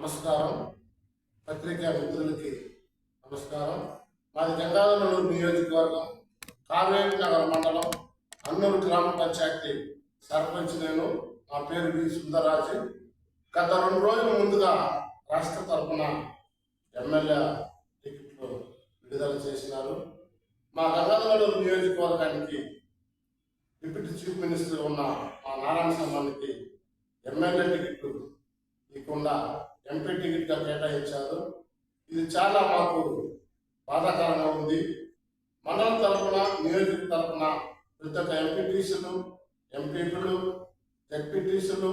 నమస్కారం. పత్రికా మిత్రులకి నమస్కారం. మాది గంగాధరనూరు నియోజకవర్గం కావేరి నగర మండలం అన్నూరు గ్రామ పంచాయతీ సర్పంచ్ నేను. నా పేరు వి సుందరరాజు. గత రెండు రోజుల ముందుగా రాష్ట్ర తరఫున ఎమ్మెల్యే టికెట్లు విడుదల చేసినారు. మా గంగాధరనూరు నియోజకవర్గానికి డిప్యూటీ చీఫ్ మినిస్టర్ ఉన్న మా నారాయణ సంబంధికి ఎమ్మెల్యే టికెట్లు ఇవ్వకుండా ఎంపీ టికెట్గా కేటాయించారు. ఇది చాలా మాకు బాధాకరంగా ఉంది. మండలం తరఫున నియోజక తరఫున ప్రతి ఒక్క ఎంపీటీసీలు ఎంపీపీలు జడ్పీటీసీలు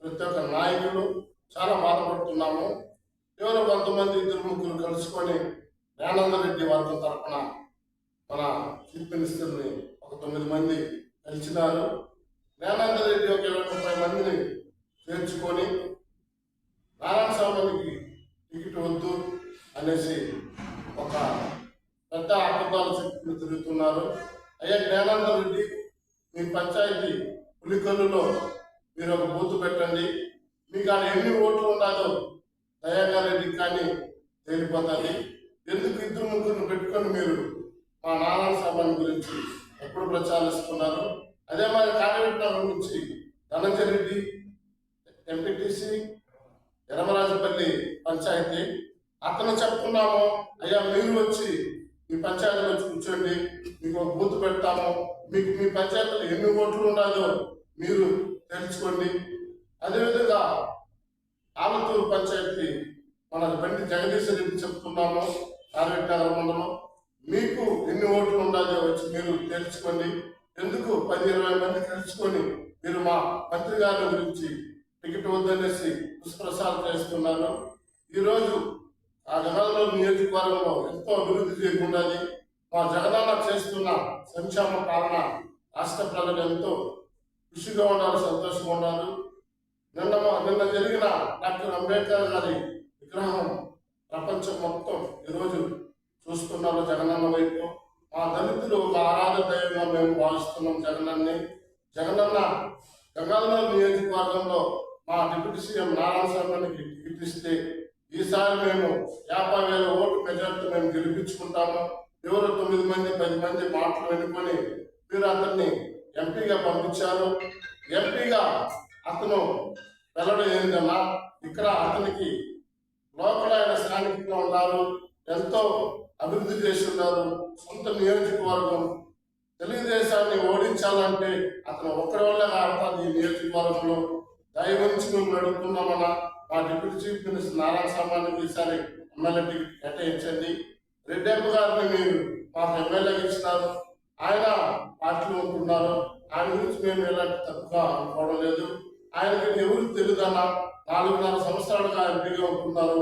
ప్రతి ఒక్క నాయకులు చాలా బాధపడుతున్నాము. ఎవరో కొంతమంది ఇద్దరు ముగ్గురు కలుసుకొని జ్ఞానంద రెడ్డి వర్గం తరఫున మన చీఫ్ మినిస్టర్ని ఒక తొమ్మిది మంది కలిసినారు. జ్ఞానంద రెడ్డి ఒక ఇరవై ముప్పై మందిని చేర్చుకొని నారాయణ స్వామికి టికెట్ వద్దు అనేసి ఒక పెద్ద అబద్ధాలు చెప్పుకుని తిరుగుతున్నారు. అయ్యా జ్ఞానంద రెడ్డి మీ పంచాయతీ పులికల్లులో మీరు ఒక బూత్ పెట్టండి. మీకు ఆడ ఎన్ని ఓట్లు ఉన్నాయో దయాగారెడ్డి కానీ తేలిపోతుంది. ఎందుకు ఇద్దరు ముగ్గురు పెట్టుకొని మీరు మా నారాయణ సభని గురించి ఎప్పుడు ప్రచారిస్తున్నారు? అదే మరి కాకినాడ నుంచి ధనంజయ రెడ్డి ఎంపీటీసీ ఎరమరాజపల్లి పంచాయతీ అతను చెప్తున్నాము అయ్యా మీరు వచ్చి మీ పంచాయతీలో వచ్చి కూర్చోండి మీకు ఒక బూత్ పెడతాము మీకు మీ పంచాయతీలో ఎన్ని ఓట్లు ఉన్నాయో మీరు తెలుసుకోండి. అదేవిధంగా ఆలతూరు పంచాయతీ మన బండి జగదీశ్వర రెడ్డి చెప్తున్నాము కార్యక్రమ మండలం. మీకు ఎన్ని ఓట్లు ఉండాలో వచ్చి మీరు తెలుసుకోండి. ఎందుకు పది ఇరవై మంది తెలుసుకొని మీరు మా మంత్రి గారి గురించి టికెట్ వద్దనేసి దుష్ప్రసారం చేస్తున్నారు? ఈరోజు ఆ జగన్లో నియోజకవర్గంలో ఎంతో అభివృద్ధి చేయకుండాది మా జగనన్న చేస్తున్న సంక్షేమ పాలన రాష్ట్ర ప్రజలు ఎంతో ఖుషిగా ఉన్నారు సంతోషంగా ఉన్నారు. నిన్న నిన్న జరిగిన డాక్టర్ అంబేద్కర్ గారి విగ్రహం ప్రపంచం మొత్తం ఈరోజు చూస్తున్నారు జగనన్న వైపు. మా దళితులు ఒక ఆరాధ దైవంగా మేము భావిస్తున్నాం జగనన్ని జగనన్న గంగాధర నియోజకవర్గంలో మా డిప్యూటీ సీఎం నారాయణ స్వామికి టికెట్ ఇస్తే ఈసారి మేము యాభై వేల ఓటు మెజార్టీ మేము గెలిపించుకుంటాము. ఎవరు తొమ్మిది మంది పది మంది మాటలు ఎన్నుకొని మీరు అతన్ని ఎంపీగా పంపించారు. ఎంపీగా అతను వెళ్ళడం ఏంటన్నా ఇక్కడ అతనికి లోకల్ ఆయన స్థానికంగా ఉన్నారు ఎంతో అభివృద్ధి చేసి ఉన్నారు. సొంత నియోజకవర్గం తెలుగుదేశాన్ని ఓడించాలంటే అతను ఒక్కడి వల్ల ఆడతాడు ఈ నియోజకవర్గంలో. దయవంచి మేము అడుగుతున్నామన్నా మా డిప్యూటీ చీఫ్ మినిస్టర్ నారాయణ స్వామికి ఈసారి ఎమ్మెల్యే టికెట్ కేటాయించండి. రెడ్డెప్ప గారిని మీరు మాకు ఎమ్మెల్యే ఇచ్చినారు. ఆయన పార్టీలో ఉంటున్నారు. ఆయన గురించి మేము ఎలాంటి తప్పుగా అనుకోవడం లేదు. ఆయనకి ఎవరు తెలియదన్నా నాలుగున్నర సంవత్సరాలుగా ఎంపీగా ఉంటున్నారు.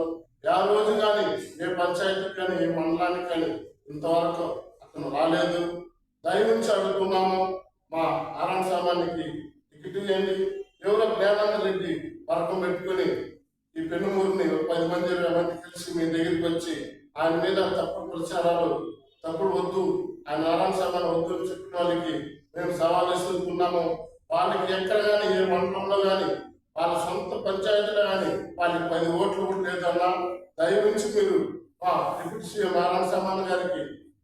ఆ రోజు కానీ ఏ పంచాయతీకి కానీ ఏ మండలానికి కానీ ఇంతవరకు అతను రాలేదు. దయ నుంచి పెట్టుకుని ఈ పెన్నుమూరిని పది మంది ఇరవై మంది కలిసి మీ దగ్గరికి వచ్చి ఆయన మీద తప్పుడు ప్రచారాలు తప్పుడు వద్దు ఆయన నారాయణ సామాన్ వద్దు అని చెప్పిన వాళ్ళకి మేము సవాలు ఇస్తున్నాము వాళ్ళకి ఎక్కడ కానీ ఏ మండలంలో కానీ వాళ్ళ సొంత పంచాయతీలో కానీ వాళ్ళకి పది ఓట్లు కూడా లేదన్నా మీరు మా డిప్యూటీ సీఎం నారాయణ సామాన్ గారికి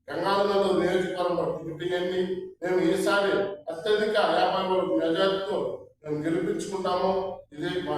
గంగాధరలో నియోజకవర్గంలో టికెట్ ఇవ్వండి. మేము ఈసారి అత్యధిక యాభై ఓట్ల మెజార్టీతో మేము గెలిపించుకుంటాము. ఇదే మా